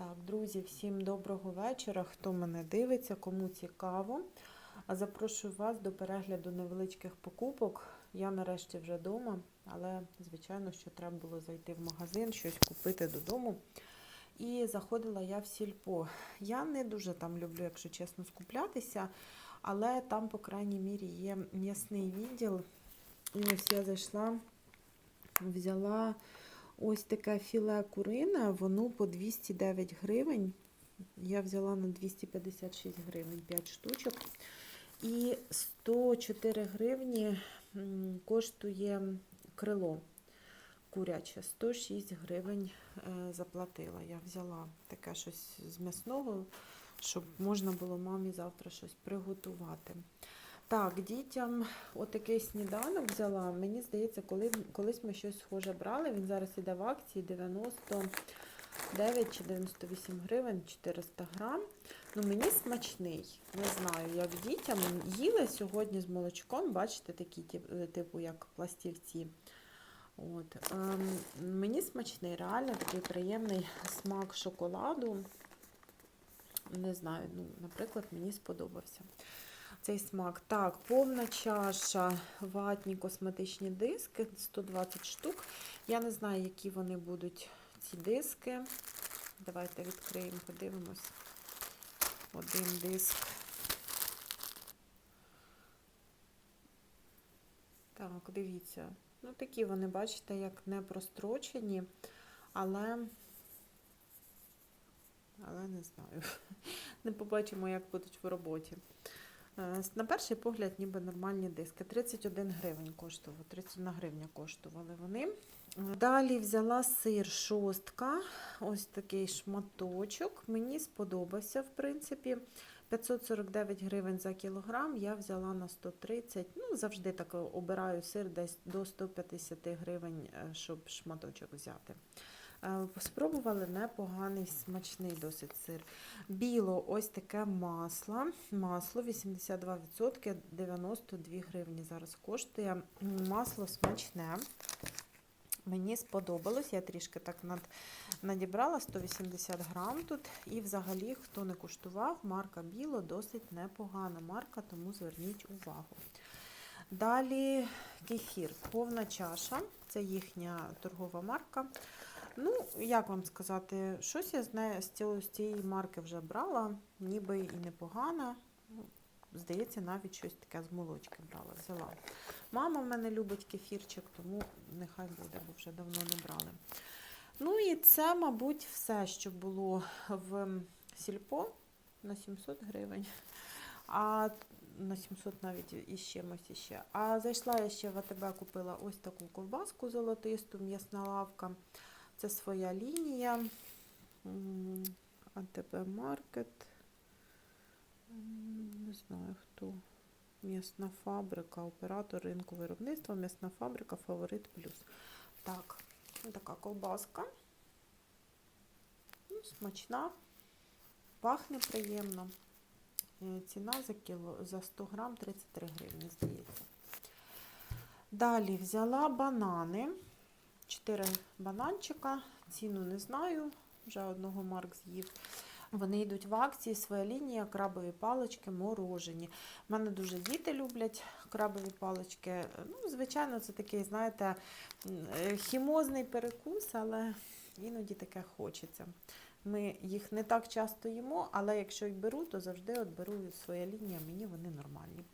Так, друзі, всім доброго вечора. Хто мене дивиться, кому цікаво. Запрошую вас до перегляду невеличких покупок. Я нарешті вже вдома, але, звичайно, що треба було зайти в магазин, щось купити додому. І заходила я в сільпо. Я не дуже там люблю, якщо чесно, скуплятися, але там, по крайній мірі, є м'ясний відділ. І ось я зайшла, взяла ось таке філе курине, воно по 209 гривень. Я взяла на 256 гривень 5 штучок. І 104 гривні коштує крило куряче. 106 гривень е, заплатила. Я взяла таке щось з м'ясного, щоб можна було мамі завтра щось приготувати. Так, дітям отакий сніданок взяла. Мені здається, коли, колись ми щось схоже брали. Він зараз іде в акції 99 чи 98 гривень 400 грам. Ну, мені смачний. Не знаю, як дітям. Їли сьогодні з молочком, бачите, такі, типу, як пластівці. От. Ем, мені смачний, реально такий приємний смак шоколаду. Не знаю, ну, наприклад, мені сподобався цей смак. Так, повна чаша, ватні косметичні диски, 120 штук. Я не знаю, які вони будуть, ці диски. Давайте відкриємо, подивимось. Один диск. Так, дивіться. Ну, такі вони, бачите, як не прострочені, але, але не знаю. Не побачимо, як будуть в роботі. Е, На перший погляд, ніби нормальні диски. 31 гривень коштували, 31 гривня коштували вони. Е, Далі взяла сир шостка, ось такий шматочок. Мені сподобався, в принципі. 549 гривень за кілограм, я взяла на 130. Ну, завжди так обираю сир десь до 150 гривень, е, щоб шматочок взяти. Е, Спробували непоганий, смачний досить сир. Біло ось таке масло. Масло 82%, 92 гривні зараз коштує. Масло смачне. Мені сподобалось, я трішки так над, надібрала 180 грам тут. І взагалі, хто не куштував, марка Біло досить непогана марка, тому зверніть увагу. Далі кефір, повна чаша, це їхня торгова марка. Ну, як вам сказати, щось я з, неї, з, цієї марки вже брала, ніби і непогана. Ну, Здається, навіть щось таке з молочки брала, взяла. Мама в мене любить кефірчик, тому нехай буде, бо вже давно не брали. Ну і це, мабуть, все, що було в сільпо на 700 гривень. А на 700 навіть із чимось іще. А зайшла я ще в АТБ, купила ось таку ковбаску золотисту, м'ясна лавка. Це своя лінія. АТБ Маркет. Не знаю хто. М'ясна фабрика, оператор ринку виробництва, м'ясна фабрика, фаворит плюс. Так, така ковбаска. Ну, смачна, пахне приємно. Е, Ціна за кіло за 100 грам 33 гривні, здається. Далі взяла банани. 4 бананчика. Ціну не знаю. Вже одного Марк з'їв. Вони йдуть в акції, своя лінія, крабові палички, морожені. У мене дуже діти люблять крабові палички. Ну, звичайно, це такий, знаєте, хімозний перекус, але іноді таке хочеться. Ми їх не так часто їмо, але якщо й беру, то завжди от беру своя лінія, мені вони нормальні.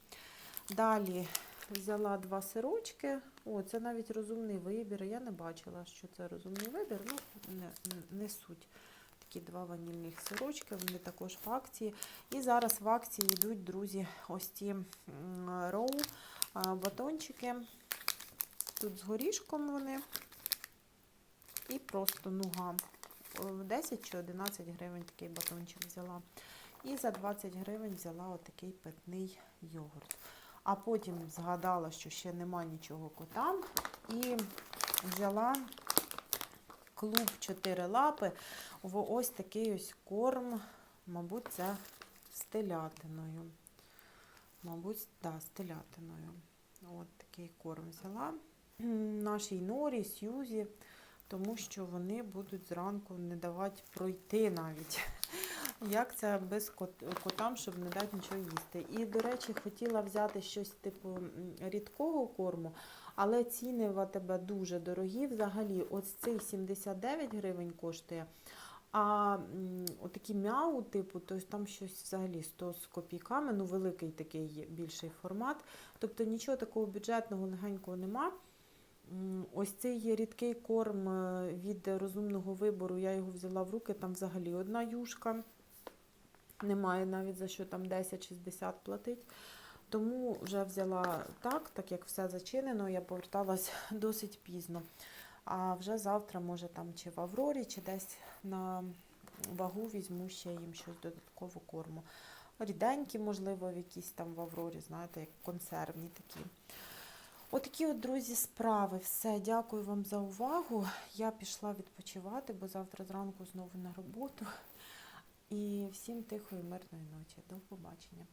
Далі взяла два сирочки. О, це навіть розумний вибір. Я не бачила, що це розумний вибір. Ну, не, не, суть. Такі два ванільних сирочки, вони також в акції. І зараз в акції йдуть, друзі, ось ці роу батончики. Тут з горішком вони. І просто нуга. 10 чи 11 гривень такий батончик взяла. І за 20 гривень взяла отакий питний йогурт. А потім згадала, що ще нема нічого котам. І взяла клуб 4 лапи ось такий ось корм, мабуть, це з телятиною. Мабуть, да, з телятиною. От такий корм взяла. Нашій Норі, Сьюзі. Тому що вони будуть зранку не давати пройти навіть. Як це без кот- котам, щоб не дати нічого їсти. І, до речі, хотіла взяти щось типу рідкого корму, але ціни в АТБ дуже дорогі. Взагалі, ось цей 79 гривень коштує. А отакі мяу, типу, то там щось взагалі 100 з копійками, ну великий такий більший формат. Тобто нічого такого бюджетного легенького нема. Ось цей є рідкий корм е, від розумного вибору, я його взяла в руки, там взагалі одна юшка. Немає навіть за що там 10-60 платить. Тому вже взяла так, так як все зачинено, я поверталась досить пізно. А вже завтра, може, там чи в Аврорі, чи десь на вагу візьму ще їм щось додатково корму. Ріденькі, можливо, в якісь там в Аврорі, знаєте, як консервні такі. Отакі от, друзі, справи. Все, дякую вам за увагу. Я пішла відпочивати, бо завтра зранку знову на роботу. І всім тихої, мирної ночі. До побачення.